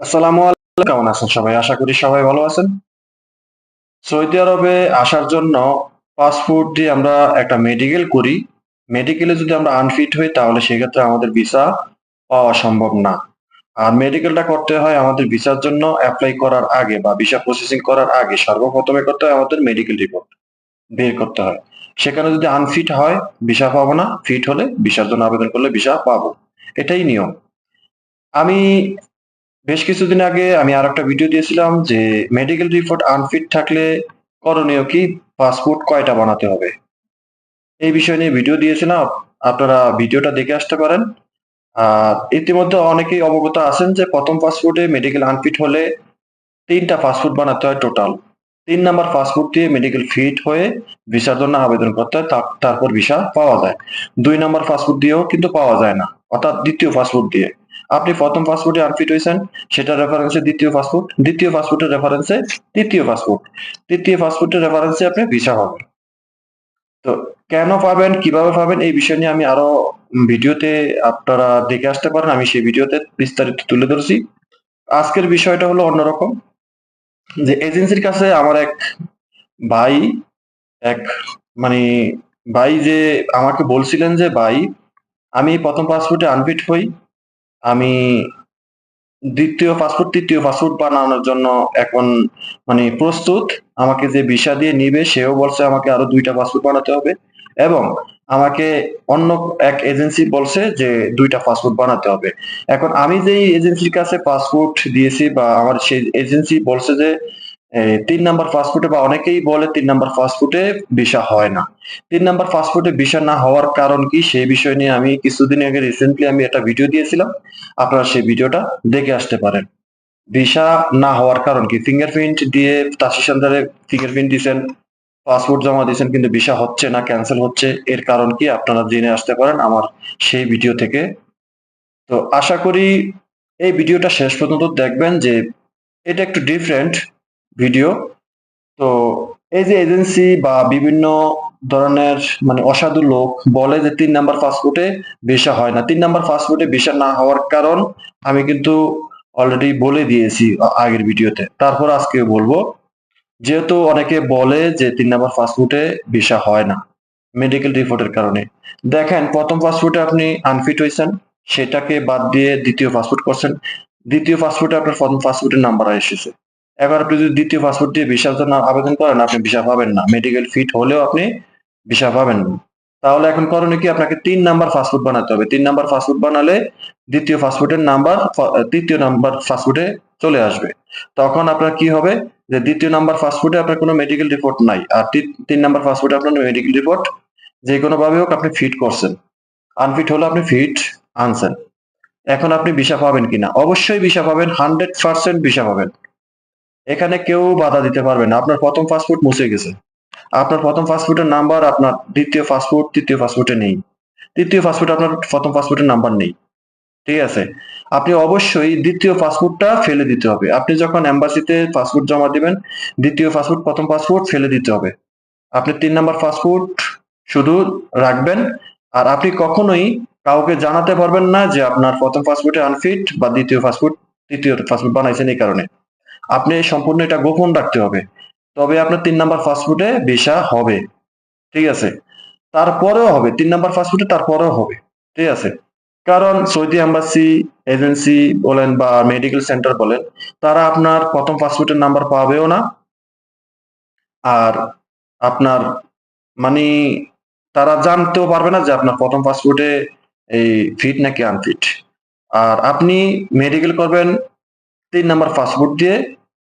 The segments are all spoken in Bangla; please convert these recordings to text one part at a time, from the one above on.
আসসালামু আলাইকুম। কেমন আছেন সবাই? আশা করি সবাই ভালো আছেন। সৌদি আরবে আসার জন্য পাসপোর্ট দিয়ে আমরা একটা মেডিকেল করি। মেডিকেলে যদি আমরা আনফিট হই, তাহলে সেক্ষেত্রে আমাদের ভিসা পাওয়া সম্ভব না। আর মেডিকেলটা করতে হয় আমাদের ভিসার জন্য অ্যাপ্লাই করার আগে বা ভিসা প্রসেসিং করার আগে সর্বপ্রথমে করতে হয় আমাদের মেডিকেল রিপোর্ট বের করতে হয়। সেখানে যদি আনফিট হয় ভিসা পাবো না। ফিট হলে ভিসার জন্য আবেদন করলে ভিসা পাবো। এটাই নিয়ম। আমি বেশ কিছুদিন আগে আমি আর একটা ভিডিও দিয়েছিলাম যে মেডিকেল রিপোর্ট আনফিট থাকলে করণীয় কি? পাসপোর্ট কয়টা বানাতে হবে? এই বিষয় নিয়ে ভিডিও দিয়েছিলাম, আপনারা ভিডিওটা দেখে আসতে পারেন। আর ইতিমধ্যে অনেকেই অবগত আছেন যে প্রথম পাসপোর্টে মেডিকেল আনফিট হলে তিনটা পাসপোর্ট বানাতে হয় টোটাল তিন নাম্বার পাসপোর্ট দিয়ে মেডিকেল ফিট হয়ে ভিসার জন্য আবেদন করতে হয় তারপর ভিসা পাওয়া যায়। দুই নাম্বার পাসপোর্ট দিয়েও কিন্তু পাওয়া যায় না, অর্থাৎ দ্বিতীয় পাসপোর্ট দিয়ে। আপনি প্রথম পাসপোর্টে আনফিট হয়েছেন সেটা রেফারেন্সে দ্বিতীয় পাসপোর্ট দ্বিতীয় পাসপোর্টের রেফারেন্সে তৃতীয় পাসপোর্ট তৃতীয় পাসপোর্টের রেফারেন্সে আপনি ভিসা পাবেন তো কেন পাবেন, কীভাবে পাবেন, এই বিষয় নিয়ে আমি আরও ভিডিওতে আপনারা দেখে আসতে পারেন, আমি সেই ভিডিওতে বিস্তারিত তুলে ধরছি। আজকের বিষয়টা হলো অন্যরকম, যে এজেন্সির কাছে আমার এক ভাই, এক মানে ভাই যে আমাকে বলছিলেন যে, ভাই, আমি প্রথম পাসপোর্টে আনফিট হই। আমি দ্বিতীয় পাসপোর্ট, তৃতীয় পাসপোর্ট বানানোর জন্য এখন মানে প্রস্তুত। আমাকে যে ভিসা দিয়ে নিবে, সেও বলছে আমাকে আরও দুইটা পাসপোর্ট বানাতে হবে এবং আমাকে অন্য এক এজেন্সি বলছে যে দুইটা পাসপোর্ট বানাতে হবে। এখন আমি যেই এজেন্সির কাছে পাসপোর্ট দিয়েছি বা আমার সেই এজেন্সি বলছে যে তিন নাম্বার পাসপোর্টে বা অনেকেই বলে তিন নাম্বার পাসপোর্টে ভিসা হয় না। তিন নাম্বার পাসপোর্টে ভিসা না হওয়ার কারণ কি সেই বিষয় নিয়ে আমি কিছুদিন আগে রিসেন্টলি আমি একটা ভিডিও দিয়েছিলাম। আপনারা সেই ভিডিওটা দেখে আসতে পারেন। ভিসা না হওয়ার কারণ কি? ফিঙ্গারপ্রিন্ট দিয়ে তাসি সেন্টারে ফিঙ্গারপ্রিন্ট দিয়েছেন পাসপোর্ট জমা দিয়েছেন, কিন্তু ভিসা হচ্ছে না ক্যান্সেল হচ্ছে। এর কারণ কি আপনারা জেনে আসতে পারেন আমার সেই ভিডিও থেকে। তো আশা করি এই ভিডিওটা শেষ পর্যন্ত দেখবেন যে এটা একটু ডিফারেন্ট ভিডিও। তো এই যে এজেন্সি বা বিভিন্ন ধরনের মানে অসাধু লোক বলে যে তিন নাম্বার পাসপোর্টে ভিসা হয় না। তিন নাম্বার পাসপোর্টে ভিসা না হওয়ার কারণ আমি কিন্তু অলরেডি বলে দিয়েছি আগের ভিডিওতে। তারপর আজকে বলব, যেহেতু অনেকে বলে যে তিন নাম্বার পাসপোর্টে ভিসা হয় না মেডিকেল রিপোর্টের কারণে। দেখেন, প্রথম পাসপোর্টে আপনি আনফিট হয়েছেন, সেটাকে বাদ দিয়ে দ্বিতীয় পাসপোর্ট করছেন। দ্বিতীয় পাসপোর্টে আপনার প্রথম পাসপোর্টের নাম্বার এসেছে এবার আপনি যদি দ্বিতীয় পাসপোর্ট দিয়ে ভিসার জন্য আবেদন করেন, আপনি ভিসা পাবেন না। মেডিকেল ফিট হলেও আপনি ভিসা পাবেন না। তাহলে এখন করণীয় কি? আপনাকে তিন নাম্বার পাসপোর্ট বানাতে হবে। তিন নাম্বার পাসপোর্ট বানালে দ্বিতীয় পাসপোর্টের নাম্বার তৃতীয় নাম্বার পাসপোর্টে চলে আসবে। তখন আপনার কি হবে? যে দ্বিতীয় নাম্বার পাসপোর্টে আপনার কোনো মেডিকেল রিপোর্ট নাই। আর তিন নাম্বার পাসপোর্টে আপনার মেডিকেল রিপোর্ট যে কোনো ভাবে হোক আপনি ফিট করছেন। আনফিট হলে আপনি ফিট আনছেন। এখন আপনি ভিসা পাবেন কিনা? অবশ্যই ভিসা পাবেন হান্ড্রেড পার্সেন্ট ভিসা পাবেন। এখানে কেউ বাধা দিতে পারবে না। আপনার প্রথম পাসপোর্ট মুছে গেছে। আপনার প্রথম পাসপোর্টের নাম্বার আপনার দ্বিতীয় পাসপোর্ট, তৃতীয় পাসপোর্টে নেই। তৃতীয় পাসপোর্টে আপনার প্রথম পাসপোর্টের নাম্বার নেই। ঠিক আছে? আপনি অবশ্যই দ্বিতীয় পাসপোর্টটা ফেলে দিতে হবে। আপনি যখন এম্বাসিতে পাসপোর্ট জমা দিবেন, দ্বিতীয় পাসপোর্ট, প্রথম পাসপোর্ট ফেলে দিতে হবে। আপনি তিন নাম্বার পাসপোর্ট শুধু রাখবেন। আর আপনি কখনোই কাউকে জানাতে পারবেন না যে আপনার প্রথম পাসপোর্টে আনফিট বা দ্বিতীয় পাসপোর্ট, তৃতীয় পাসপোর্ট বানাইছেন এই কারণে। আপনি সম্পূর্ণ এটা গোপন রাখতে হবে। তবে আপনার তিন নাম্বার ফাস্টফুডে ভিসা হবে। ঠিক আছে? তারপরেও হবে। তিন নাম্বার ফাস্টফুডে তারপরেও হবে। ঠিক আছে? কারণ সৌদি এম্বাসি, এজেন্সি বলেন বা মেডিকেল সেন্টার বলেন, তারা আপনার প্রথম ফাস্টফুডের নাম্বার পাবেও না। আর আপনার মানে তারা জানতেও পারবে না যে আপনার প্রথম পাসপোর্টে এই ফিট নাকি আনফিট আর আপনি মেডিকেল করবেন তিন নাম্বার পাসপোর্ট দিয়ে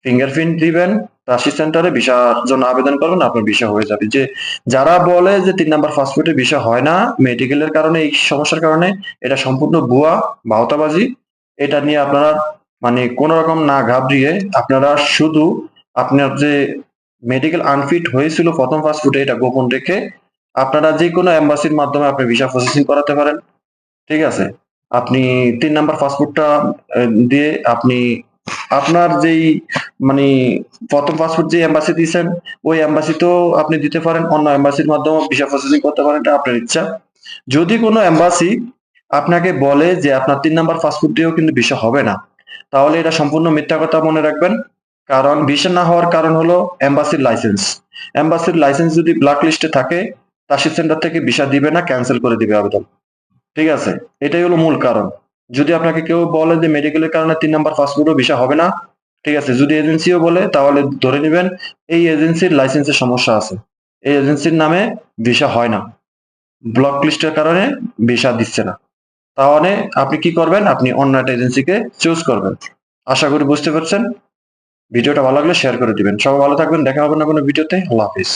ফিঙ্গারপ্রিন্ট দিবেন রাশি সেন্টারে ভিসার জন্য আবেদন করবেন, আপনার ভিসা হয়ে যাবে। যে যারা বলে যে তিন নাম্বার পাসপোর্টে ভিসা হয় না মেডিকেলের কারণে এই সমস্যার কারণে এটা সম্পূর্ণ ভুয়া, বাহতাবাজি। এটা নিয়ে আপনারা মানে কোন রকম না ঘাবড়িয়ে আপনারা শুধু আপনার যে মেডিকেল আনফিট হয়েছিল প্রথম পাসপোর্টে এটা গোপন রেখে আপনারা যে কোনো এম্বাসির মাধ্যমে আপনি ভিসা প্রসেসিং করাতে পারেন। ঠিক আছে? আপনি তিন নাম্বার পাসপোর্টটা দিয়ে আপনি আপনার যেই মানে প্রথম পাসপোর্ট যে এম্বাসি দিয়েছেন, ওই এম্বাসিতেও আপনি দিতে পারেন, অন্য এম্বাসির মাধ্যমে ভিসা প্রসেসিং করতে পারেন, এটা আপনার ইচ্ছা। যদি কোনো এম্বাসি আপনাকে বলে যে আপনার তিন নাম্বার পাসপোর্ট দিয়েও কিন্তু ভিসা হবে না, তাহলে এটা সম্পূর্ণ মিথ্যা কথা মনে রাখবেন। কারণ ভিসা না হওয়ার কারণ হলো এম্বাসির লাইসেন্স এম্বাসির লাইসেন্স যদি ব্ল্যাক লিস্টে থাকে তাসির সেন্টার থেকে ভিসা দিবে না ক্যান্সেল করে দিবে আবেদন। ঠিক আছে? এটাই হলো মূল কারণ। যদি আপনাকে কেউ বলে যে মেডিকেলের কারণে তিন নাম্বার পাসপোর্টও ভিসা হবে না, ঠিক আছে, যদি এজেন্সিও বলে, তাহলে ধরে নেবেন এই এজেন্সির লাইসেন্সের সমস্যা আছে। এই এজেন্সির নামে ভিসা হয় না। ব্লক লিস্টের কারণে ভিসা দিচ্ছে না। তাহলে আপনি কি করবেন? আপনি অন্য একটা এজেন্সিকে চুজ করবেন। আশা করি বুঝতে পারছেন। ভিডিওটা ভালো লাগলে শেয়ার করে দিবেন। সবাই ভালো থাকবেন। দেখা হবে না কোনো ভিডিওতে। আল্লাহ হাফিজ।